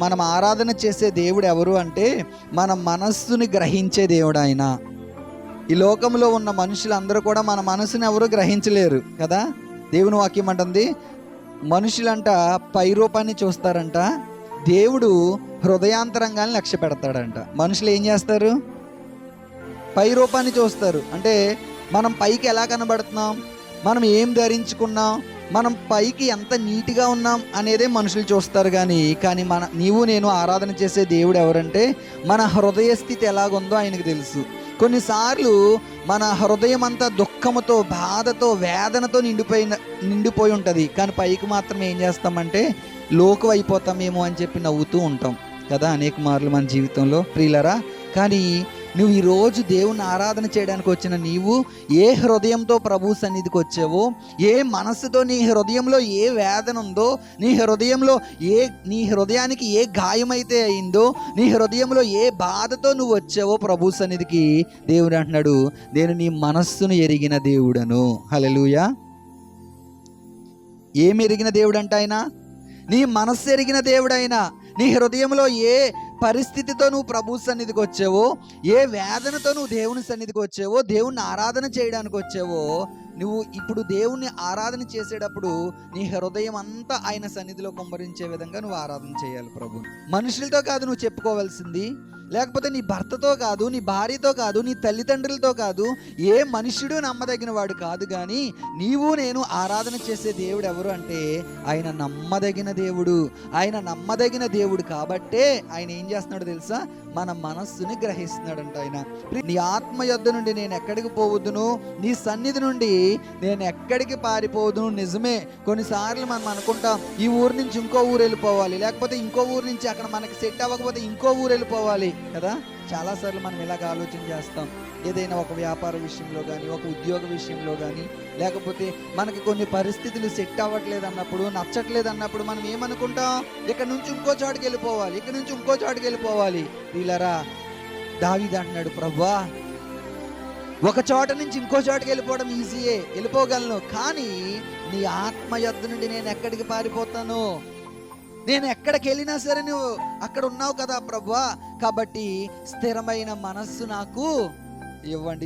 మనం ఆరాధన చేసే దేవుడు ఎవరు అంటే మన మనస్సుని గ్రహించే దేవుడు ఆయన. ఈ లోకంలో ఉన్న మనుషులందరూ కూడా మన మనసుని ఎవరు గ్రహించలేరు కదా? దేవుని వాక్యం అంటుంది మనుషులంట పై రూపాన్ని చూస్తారంట దేవుడు హృదయాంతరంగాన్ని లక్ష్య పెడతాడంట మనుషులు ఏం చేస్తారు? పై రూపాన్ని చూస్తారు. అంటే మనం పైకి ఎలా కనబడుతున్నాం? మనం ఏం ధరించుకున్నాం? మనం పైకి ఎంత నీట్గా ఉన్నాం అనేదే మనుషులు చూస్తారు కానీ కానీ మన నీవు నేను ఆరాధన చేసే దేవుడు ఎవరంటే మన హృదయ స్థితి ఎలాగుందో ఆయనకు తెలుసు. కొన్నిసార్లు మన హృదయం అంతా దుఃఖంతో బాధతో వేదనతో నిండిపోయిన నిండిపోయి ఉంటుంది. కానీ పైకి మాత్రం ఏం చేస్తామంటే లోకు అయిపోతామేమో అని చెప్పి నవ్వుతూ ఉంటాం. కదా అనేక మార్లు మన జీవితంలో. ప్రియులరా కానీ నువ్వు ఈరోజు దేవుని ఆరాధన చేయడానికి వచ్చిన నీవు ఏ హృదయంతో ప్రభు సన్నిధికి వచ్చావో ఏ మనస్సుతో నీ హృదయంలో ఏ వేదన ఉందో నీ హృదయంలో ఏ నీ హృదయానికి ఏ గాయమైతే అయిందో నీ హృదయంలో ఏ బాధతో నువ్వు వచ్చావో ప్రభు సన్నిధికి దేవుడు అంటున్నాడు నేను నీ మనస్సును ఎరిగిన దేవుడను. హలలుయా ఏమి ఎరిగిన దేవుడు అంట ఆయన? నీ మనస్సు ఎరిగిన దేవుడైనా నీ హృదయంలో ఏ పరిస్థితితో నువ్వు ప్రభు సన్నిధికి వచ్చావో ఏ వేదనతో నువ్వు దేవుని సన్నిధికి వచ్చావో దేవుణ్ణి ఆరాధన చేయడానికి వచ్చావో నువ్వు ఇప్పుడు దేవుణ్ణి ఆరాధన చేసేటప్పుడు నీ హృదయం అంతా ఆయన సన్నిధిలో కుమ్మరించే విధంగా నువ్వు ఆరాధన చేయాలి ప్రభు. మనుషులతో కాదు నువ్వు చెప్పుకోవాల్సింది లేకపోతే నీ భర్తతో కాదు నీ భార్యతో కాదు నీ తల్లిదండ్రులతో కాదు ఏ మనుష్యుడు నమ్మదగిన వాడు కాదు కానీ నీవు నేను ఆరాధన చేసే దేవుడు ఎవరు అంటే ఆయన నమ్మదగిన దేవుడు. ఆయన నమ్మదగిన దేవుడు కాబట్టే ఆయన ఏం చేస్తున్నాడు తెలుసా? మన మనస్సుని గ్రహిస్తున్నాడంట ఆయన. నీ ఆత్మ యొద్ద నుండి నేను ఎక్కడికి పోవద్దును నీ సన్నిధి నుండి నేను ఎక్కడికి పారిపోవద్దును నిజమే. కొన్నిసార్లు మనం అనుకుంటాం ఈ ఊరు నుంచి ఇంకో ఊరు వెళ్ళిపోవాలి. లేకపోతే ఇంకో ఊరు నుంచి అక్కడ మనకి సెట్ అవ్వకపోతే ఇంకో ఊరు వెళ్ళిపోవాలి. కదా? చాలాసార్లు మనం ఇలాగ ఆలోచన చేస్తాం. ఏదైనా ఒక వ్యాపార విషయంలో కానీ ఒక ఉద్యోగ విషయంలో కానీ లేకపోతే మనకి కొన్ని పరిస్థితులు సెట్ అవ్వట్లేదు అన్నప్పుడు నచ్చట్లేదు అన్నప్పుడు మనం ఏమనుకుంటాం? ఇక్కడ నుంచి ఇంకో చోటుకి వెళ్ళిపోవాలి ఇక్కడ నుంచి ఇంకో చోటుకి వెళ్ళిపోవాలి. వీళ్ళరా దావిది అంటున్నాడు ప్రవ్వా ఒక చోట నుంచి ఇంకో చోటకి వెళ్ళిపోవడం ఈజీయే వెళ్ళిపోగలను. కానీ నీ ఆత్మ యొద్ నుండి నేను ఎక్కడికి పారిపోతాను? నేను ఎక్కడికి వెళ్ళినా సరే నువ్వు అక్కడ ఉన్నావు కదా ప్రభా కాబట్టి స్థిరమైన మనస్సు నాకు ఇవ్వండి.